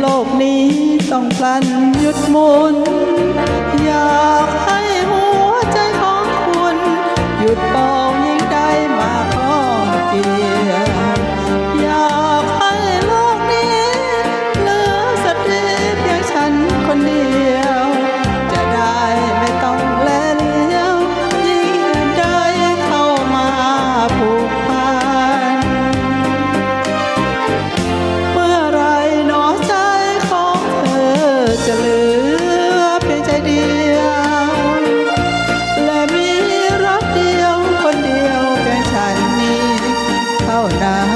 โลกนี้ต้องพลันหยุดหมุนยาาวนา